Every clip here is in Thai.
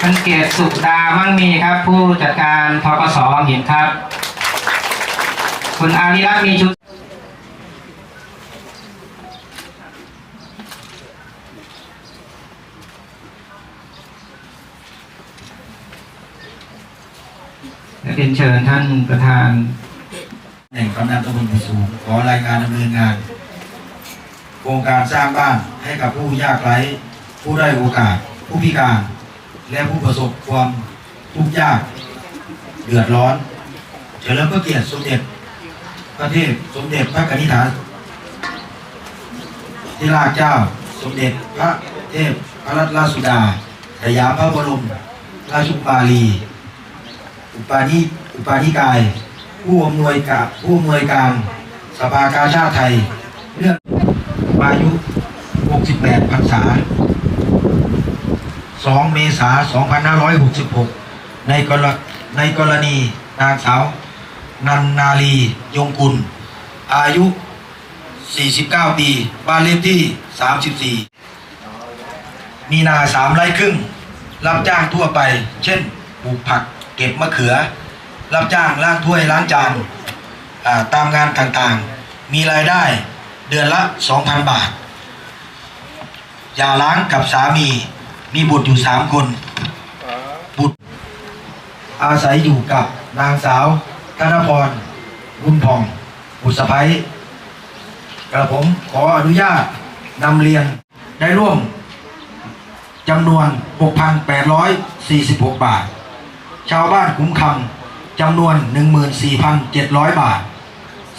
ท่านเกียรติสุดามั่งมีครับ ผู้จัดการทกสวังหินครับ คุณอาริรัตน์มีชุดและเรียนเชิญท่านประธานแห่งกำนันตำบลผู้สูงขอรายงานดำเนินงาน โครงการสร้างบ้านให้กับผู้ยากไร้ ผู้ได้โอกาส ผู้พิการ และผู้ประสบความทุกข์ยากเดือดร้อนเฉลิมพระเกียรติสมเด็จพระเทพสมเด็จพระกนิษฐาธิราชเจ้า สมเด็จพระเทพพระรัตนราชสุดาสยามพระบรมราชกุมารีอุปาณิอุปาณิกาย ผู้อำนวยการผู้อำนวยการสภากาชาติไทย เรื่องอายุ 68พรรษา 2 เมษายน 2566 ในกรในกรณีนางสาว นันนาลียงกุล อายุ 49 ปี บ้านเลขที่ 34 มีนาสามไร่ครึ่ง รับจ้างทั่วไป เช่นปลูกผักเก็บมะเขือ รับจ้างล้างถ้วยล้างจานาตามงานต่างๆ มีรายได้เดือนละ 2,000 บาท อย่าล้างกับสามี มีบุตรอยู่สามคน บุตร อาศัยอยู่กับนางสาวธนพรบุญผ่อง บุตรสะพ้ยกระผมขออนุญาตนำเรียนได้ร่วมจำนวน 6,846 บาท ชาวบ้านคุ้มคำจำนวน 14,700 บาท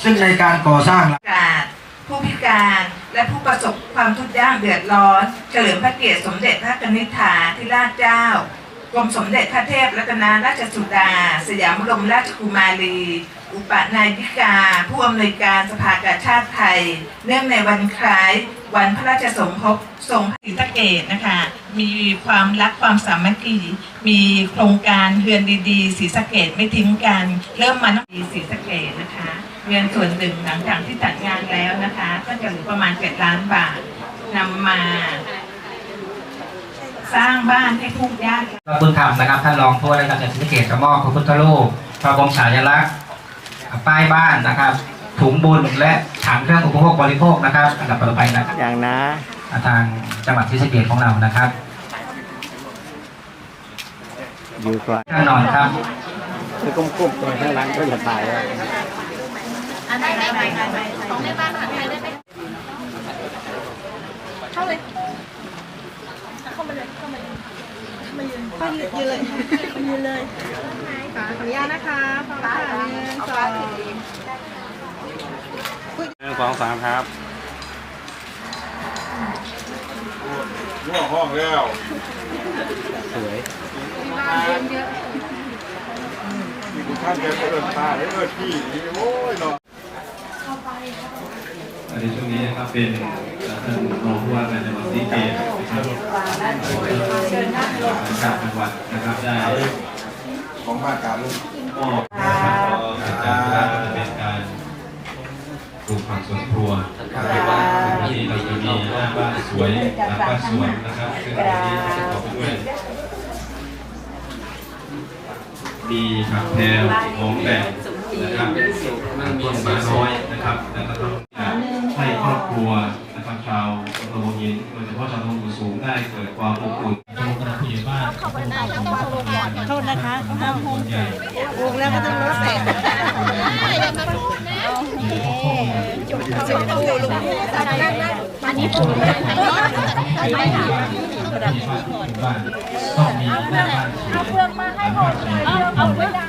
ซึ่งในการก่อสร้างการ ผู้พิการและผู้ประสบความทุกข์ยากเดือดร้อน เฉลิมพระเกียรติสมเด็จพระนิษฐาธิราชเจ้ากรมสมเด็จพระเทพรัตนราชสุดา สยามบรมราชกุมารี อุปนายิกา ผู้อำนวยการสภากาชาติไทย เนื่องในวันคล้าย วันพระราชสมภพทรงศรีสเกดนะคะ มีความรักความสามัคคี มีโครงการเฮือนดีๆศรีสะเกดไม่ทิ้งกัน เริ่มมาตั้งแต่ศรีสะเกดนะคะ เงินส่วนหนึ่งหลังจากที่จัดงานแล้วนะคะ ก็จะเหลือประมาณ7ล้านบาทนำมา สร้างบ้านให้ผู้ยากพระบุญธรรมนะครับท่านรองผู้ว่าราชการจังหวัดศรีสะเกษจะมอบพระพุทธรูปพระบรมฉายาลักษณ์ป้ายบ้านนะครับ ถุงบุญและถังเครื่องอุปโภคบริโภคนะครับอันดับต่อไปนะครับอย่างนะทางจังหวัดศรีสะเกษของเรานะครับอยู่ก่อนแน่นอนครับคือก้มๆตัวข้างหลังก็อย่าตาย ได้ไหมได้ไหมของแม่บ้านมหาไทยได้ไหมเข้าเลย เข้ามาเลย เข้ามาเลยเข้มายืนยืนยืนเลยมายืนเลยขออนุญาตนะคะพร้อมค่ะหนึ่งสองหนึ่งองสามครับรั่วห้องแล้ว สวยมีบ้านเยอะมีคุณท่านแกเอิญตาเอิญพี่ โอ้ยเนาะ ในนี้ช่วงนี้นะครับเป็นท่านรองผู้ว่าการจังหวัดศรีสะเกษนะครับจากจังหวัดนะครับได้ของบ้านการลูกมอบนะครับกิจกรรมนะเป็นการปลูกผักสวนครัวที่เราจะมีหน้าบ้านสวยหลังบ้านสวนนะครับซึ่งวันนี้จะประกอบไปด้วยมีผักแพรวหอมแดงนะครับต้นไม้น้อยนะครับแล้วก็ ครอบครัวนะครับชาวตำบลยินโดยเฉพาะชาวตำบลสูงได้เกิดความอบอุ่นตำบลผู้ใหญ่บ้านโทษนะคะห้ามห้องวงแล้วก็ต้องรถเสร็จอันนี้ผมไม่ถามต้องมีหน้าบ้านสวยหลังบ้านสวยเอาเอาไว้ดังนะคะวันนี้